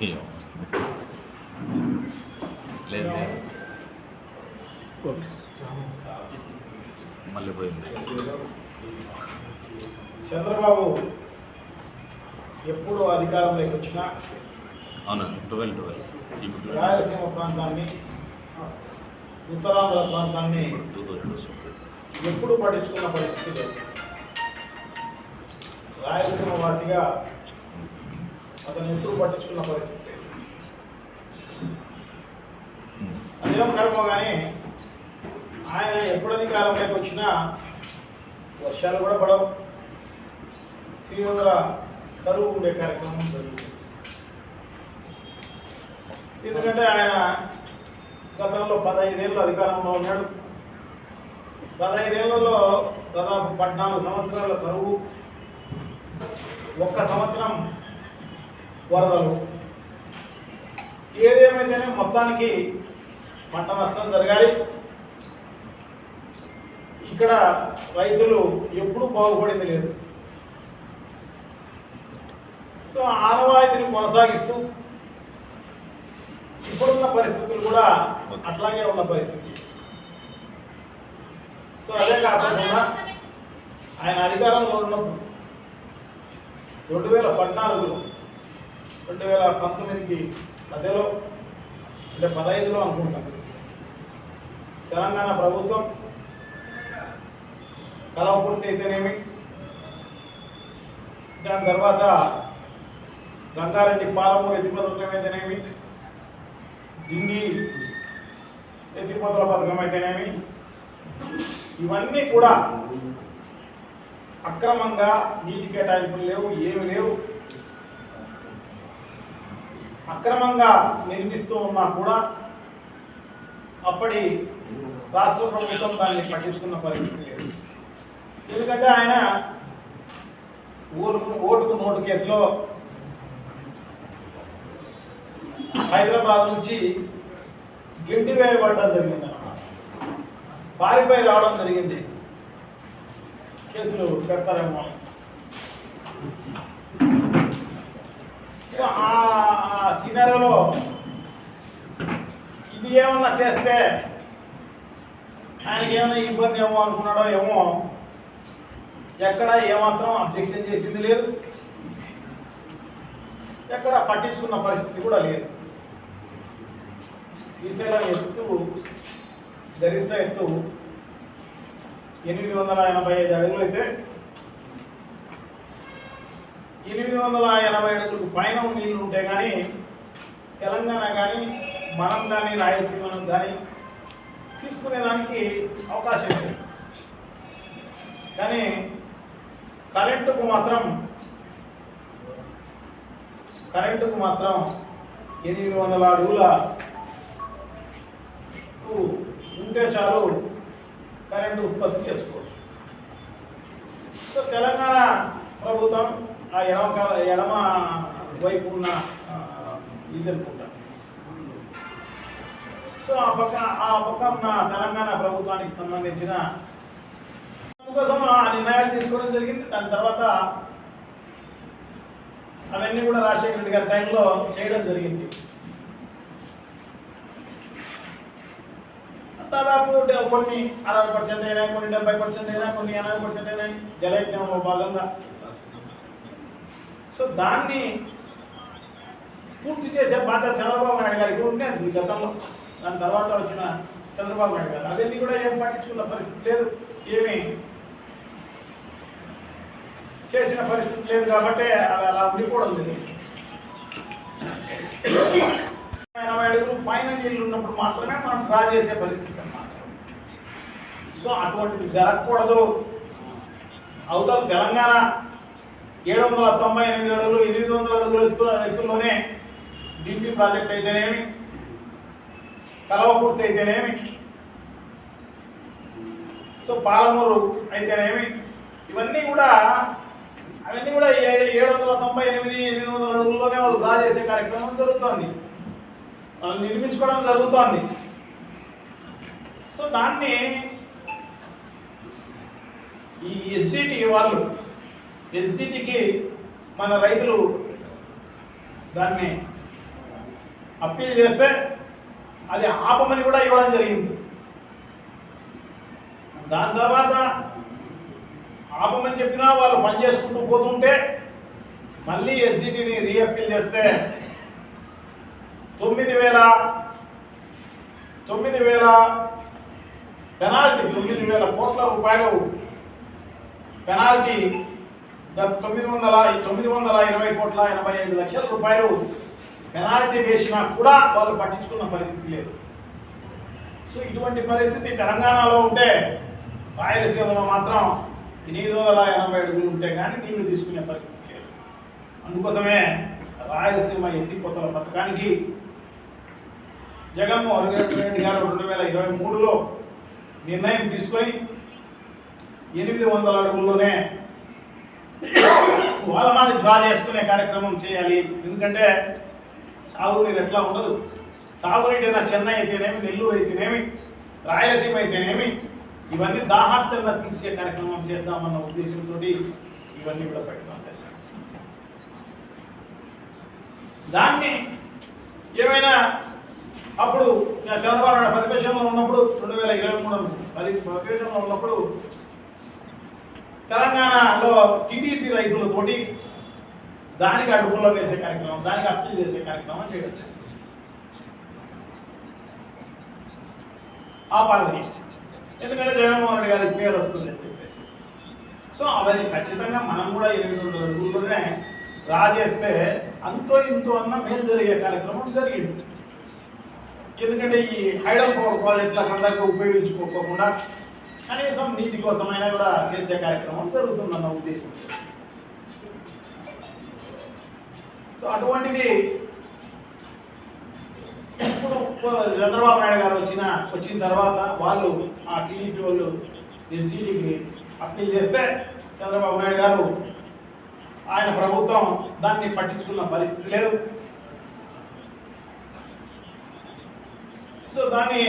లేదు మళ్ళీ పోయింది చంద్రబాబు ఎప్పుడు అధికారంలోకి వచ్చినా అవునండి ట్వెల్వ్ ట్వెల్వ్ ఇప్పుడు రాయలసీమ ప్రాంతాన్ని ఉత్తరాంధ్ర ప్రాంతాన్ని టూ థౌజండ్ ఎప్పుడు పట్టించుకున్న పరిస్థితి లేదు. రాయలసీమ వాసిగా అతను ఎప్పుడు పట్టించుకున్న పరిస్థితి లేదు. అదేం కర్మ కానీ ఆయన ఎప్పుడు అధికారంలోకి వచ్చినా వర్షాలు కూడా పడవు. తీవ్ర కరువు ఉండే కార్యక్రమం జరుగుతుంది. ఎందుకంటే ఆయన గతంలో పదహైదేళ్ళు అధికారంలో ఉన్నాడు. పదహైదేళ్ళలో దాదాపు పద్నాలుగు సంవత్సరాల కరువు. ఒక్క సంవత్సరం వరదలు ఏదేమైతేనే మొత్తానికి పంట నష్టం జరగాలి. ఇక్కడ రైతులు ఎప్పుడూ బాగుపడింది లేదు. సో ఆనవాయితీని కొనసాగిస్తూ ఇప్పుడున్న పరిస్థితులు కూడా అట్లాగే ఉన్న పరిస్థితి. సో అదే కాకుండా ఆయన అధికారంలో ఉన్నప్పుడు రెండు వేల పద్నాలుగులో రెండు వేల పంతొమ్మిదికి మధ్యలో అంటే పదహైదులో అనుకుంటా. తెలంగాణ ప్రభుత్వం కలవకుర్తి అయితేనేమి? దాని తర్వాత రంగారెడ్డి పాలమూరు ఎత్తిపోతల అయితేనేమి? డిండి ఎత్తిపోతల పథకం అయితేనేమి? ఇవన్నీ కూడా అక్రమంగా నీటి కేటాయింపులు లేవు ఏమి లేవు. అక్రమంగా నిర్మిస్తూ ఉన్నా కూడా అప్పటి రాష్ట్ర ప్రభుత్వం దాన్ని పట్టించుకున్న పరిస్థితి లేదు. ఎందుకంటే ఆయన ఓటుకు ఓటుకు నోటు కేసులో హైదరాబాద్ నుంచి గింటి వేయబడడం జరిగింది అన్నమాట పారిపోయి రావడం జరిగింది. కేసులు పెడతారేమో సో ఆ సినారియోలో ఇది ఏమన్నా చేస్తే ఆయనకి ఏమైనా ఇబ్బంది ఏమో అనుకున్నాడో ఏమో ఎక్కడ ఏమాత్రం అబ్జెక్షన్ చేసింది లేదు. ఎక్కడ పట్టించుకున్న పరిస్థితి కూడా లేదు. శ్రీశైలం ఎత్తు గరిష్ట ఎత్తు ఎనిమిది వందల ఎనభై ఐదు అడుగులు అయితే ఎనిమిది వందల ఎనభై అడుగులకు పైన నీళ్ళు ఉంటే కానీ తెలంగాణ కానీ మనం కానీ రాయలసీమను కానీ తీసుకునేదానికి అవకాశం లేదు. కానీ కరెంటుకు మాత్రం కరెంటుకు మాత్రం ఎనిమిది వందల అడుగుల ఉంటే చాలు కరెంటు ఉత్పత్తి చేసుకోవచ్చు. సో తెలంగాణ ప్రభుత్వం ఆ ఎడమ కాల- ఎడమ వైపు ఉన్న ఇది అనుకుంటా. సో ఆ పక్క ఆ పక్క ఉన్న తెలంగాణ ప్రభుత్వానికి సంబంధించిన అందుకోసం ఆ నిర్ణయాలు తీసుకోవడం జరిగింది. దాని తర్వాత అవన్నీ కూడా రాజశేఖర రెడ్డి గారి టైంలో చేయడం జరిగింది. దాదాపు కొన్ని అరవై పర్సెంట్ అయినా కొన్ని డెబ్బై పర్సెంట్ అయినా కొన్ని ఎనభై పర్సెంట్ అయినాయి. జలయజ్ఞంలో భాగంగా సో దాన్ని పూర్తి చేసే బాధ్యత చంద్రబాబు నాయుడు గారికి ఉండేది గతంలో. దాని తర్వాత వచ్చిన చంద్రబాబు నాయుడు గారు. అవన్నీ కూడా ఏం పట్టించుకున్న పరిస్థితి లేదు. ఏమీ చేసిన పరిస్థితి లేదు కాబట్టి అవి అలా ఉండిపోవడం జరిగింది. ఎనభై అడుగులు పైన నీళ్ళు ఉన్నప్పుడు మాత్రమే మనం డ్రా చేసే పరిస్థితి అన్నమాట. సో అటువంటిది జరగకూడదు. అవతల తెలంగాణ ఏడు వందల తొంభై ఎనిమిది అడుగులు ఎనిమిది వందల అడుగులు ఎత్తు ఎత్తుల్లోనే డిండి ప్రాజెక్ట్ అయితేనేమి? కలవకుర్తి అయితేనేమి? సో పాలమూరు అయితేనేమి? ఇవన్నీ కూడా అవన్నీ కూడా ఏ- ఏడు వందల తొంభై ఎనిమిది ఎనిమిది వందల అడుగుల్లోనే వాళ్ళు డ్రా చేసే కార్యక్రమం జరుగుతోంది. వాళ్ళు నిర్మించుకోవడం జరుగుతోంది. సో దాన్ని ఈ ఎన్సిటి వాళ్ళు ఎస్సీటీకి మన రైతులు దాన్ని అప్పీల్ చేస్తే అది ఆపమని కూడా ఇవ్వడం జరిగింది. దాని తర్వాత ఆపమని చెప్పినా వాళ్ళు పని చేసుకుంటూ పోతుంటే మళ్ళీ ఎస్జిటిని రీఅప్పీల్ చేస్తే తొమ్మిది వేల తొమ్మిది వేల పెనాల్టీ తొమ్మిది వేల కోట్ల రూపాయలు పెనాల్టీ తొమ్మిది వందల తొమ్మిది వందల ఇరవై కోట్ల ఎనభై ఐదు లక్షల రూపాయలు పెనాల్టీ వేసినా కూడా వాళ్ళు పట్టించుకున్న పరిస్థితి లేదు. సో ఇటువంటి పరిస్థితి తెలంగాణలో ఉంటే రాయలసీమలో మాత్రం ఎనిమిది వందల ఎనభై అడుగులు ఉంటే కానీ నీళ్ళు తీసుకునే పరిస్థితి లేదు. అందుకోసమే రాయలసీమ ఎత్తిపోతల పథకానికి జగన్మోహన్ రెడ్డి గారు రెండు వేల ఇరవై మూడులో నిర్ణయం తీసుకొని ఎనిమిది వందల అడుగుల్లోనే వాళ్ళ మాది డ్రా చేసుకునే కార్యక్రమం చేయాలి. ఎందుకంటే సాగునీరు ఎట్లా ఉండదు. సాగునీటి చెన్నై అయితేనేమి నెల్లూరు అయితేనేమి రాయలసీమ అయితేనేమి ఇవన్నీ దాహార్థంగా తీర్చే కార్యక్రమం చేద్దామన్న ఉద్దేశంతో ఇవన్నీ కూడా పెట్టడం జరిగింది. దాన్ని ఏమైనా అప్పుడు చంద్రబాబు నాయుడు ప్రతిపక్షంలో ఉన్నప్పుడు రెండు వేల ఇరవై మూడు పది ప్రతిపక్షంలో ఉన్నప్పుడు తెలంగాణలో టీడీపీ రైతులతోటి దానికి అడుగుల్లో వేసే కార్యక్రమం దానికి అప్పీల్ చేసే కార్యక్రమం చేయడం ఆ పాలని ఎందుకంటే జగన్మోహన్ రెడ్డి గారికి పేరు వస్తుంది అని చెప్పేసి. సో అవన్నీ ఖచ్చితంగా మనం కూడా ఇరవై రెండు అడుగుల్లోనే డ్రా చేస్తే అంతో ఇంతో అన్న మేలు జరిగే కార్యక్రమం జరిగింది. ఎందుకంటే ఈ హైడల్ పవర్ ప్రాజెక్టులకు అందరికీ ఉపయోగించుకోకుండా కనీసం నీటి కోసమైనా కూడా చేసే కార్యక్రమం జరుగుతుందన్న ఉద్దేశం. సో అటువంటిది ఇప్పుడు చంద్రబాబు నాయుడు గారు వచ్చిన వచ్చిన తర్వాత వాళ్ళు ఆ టీడీపీ వాళ్ళు ఎస్జీడీకి అప్పీల్ చేస్తే చంద్రబాబు నాయుడు గారు ఆయన ప్రభుత్వం దాన్ని పట్టించుకున్న పరిస్థితి లేదు. సో దాన్ని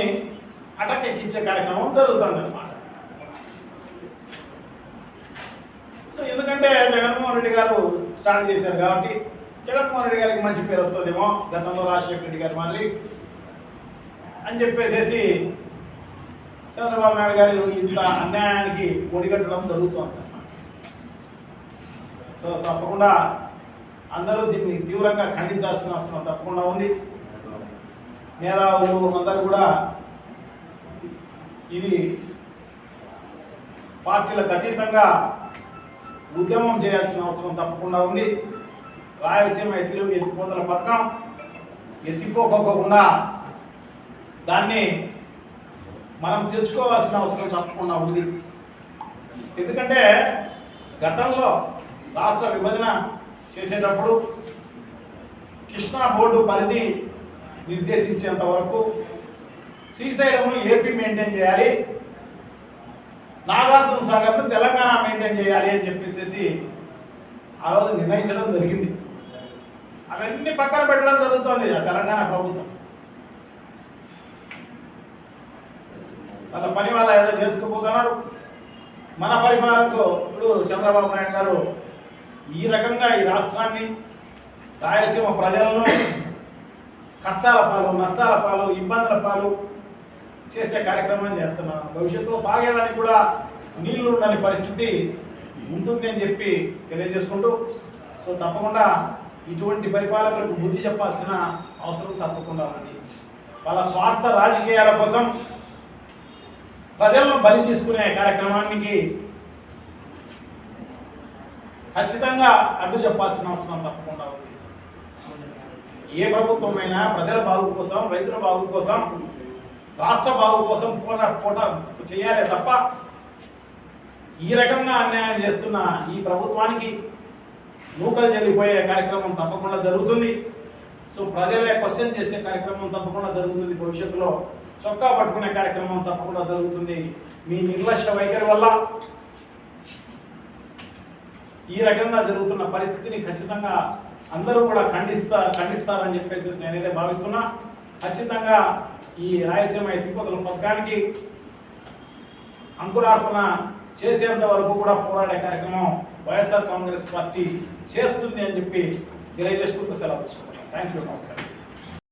అటకెక్కించే కార్యక్రమం జరుగుతుంది అన్నమాట సో ఎందుకంటే జగన్మోహన్ రెడ్డి గారు స్టార్ట్ చేశారు కాబట్టి జగన్మోహన్ రెడ్డి గారికి మంచి పేరు వస్తుందేమో గతంలో రాజశేఖర రెడ్డి గారి మాదిరి అని చెప్పేసేసి చంద్రబాబు నాయుడు గారు ఇంత అన్యాయానికి ఒడిగట్టడం జరుగుతుంది. సో తప్పకుండా అందరూ దీన్ని తీవ్రంగా ఖండించాల్సిన అవసరం తప్పకుండా ఉంది. మేధావులు అందరూ కూడా ఇది పార్టీలకు అతీతంగా ఉద్యమం చేయాల్సిన అవసరం తప్పకుండా ఉంది. రాయలసీమ ఎత్తి ఎత్తిపోతల పథకం ఎత్తిపోకోకుండా దాన్ని మనం తెచ్చుకోవాల్సిన అవసరం తప్పకుండా ఉంది. ఎందుకంటే గతంలో రాష్ట్ర విభజన చేసేటప్పుడు కృష్ణా బోర్డు పరిధి నిర్దేశించేంత వరకు శ్రీశైలంను ఏపీ మెయింటైన్ చేయాలి. నాగార్జున సాగర్ను తెలంగాణ మెయింటైన్ చేయాలి అని చెప్పేసి ఆ రోజు నిర్ణయించడం జరిగింది. అవన్నీ పక్కన పెట్టడం జరుగుతుంది ఆ తెలంగాణ ప్రభుత్వం. వాళ్ళ పని వాళ్ళ ఏదో చేసుకుపోతున్నారు. మన పరిపాలనకు ఇప్పుడు చంద్రబాబు నాయుడు గారు ఈ రకంగా ఈ రాష్ట్రాన్ని రాయలసీమ ప్రజలను కష్టాల పాలు నష్టాల పాలు ఇబ్బందుల పాలు చేసే కార్యక్రమాన్ని చేస్తున్నాం భవిష్యత్తులో తాగేదానికి కూడా నీళ్ళు ఉండని పరిస్థితి ఉంటుంది అని చెప్పి తెలియజేసుకుంటూ సో తప్పకుండా ఇటువంటి పరిపాలకులకు బుద్ధి చెప్పాల్సిన అవసరం తప్పకుండా ఉంది వాళ్ళ స్వార్థ రాజకీయాల కోసం ప్రజలను బలి తీసుకునే కార్యక్రమానికి ఖచ్చితంగా అడ్డు చెప్పాల్సిన అవసరం తప్పకుండా ఉంది. ఏ ప్రభుత్వమైనా ప్రజల బాగు కోసం రైతుల బాగు కోసం రాష్ట్ర బాగు కోసం పోరాట పోట చేయాలి తప్ప ఈ రకంగా అన్యాయం చేస్తున్న ఈ ప్రభుత్వానికి నూకలు జరిగిపోయే కార్యక్రమం తప్పకుండా జరుగుతుంది. సో ప్రజలే క్వశ్చన్ చేసే కార్యక్రమం తప్పకుండా జరుగుతుంది. భవిష్యత్తులో చొక్కా పట్టుకునే కార్యక్రమం తప్పకుండా జరుగుతుంది. మీ నిర్లక్ష్య వైఖరి వల్ల ఈ రకంగా జరుగుతున్న పరిస్థితిని ఖచ్చితంగా అందరూ కూడా ఖండిస్తా ఖండిస్తారని చెప్పేసి నేనైతే భావిస్తున్నా. ఖచ్చితంగా ఈ రాయలసీమ ఎత్తిపోతల పథకానికి అంకురార్పణ చేసేంత వరకు కూడా పోరాడే కార్యక్రమం వైఎస్ఆర్ కాంగ్రెస్ పార్టీ చేస్తుంది అని చెప్పి తెలియజేసుకుంటూ సెలవు తీసుకుంటున్నాను థ్యాంక్ యూ నమస్కారం.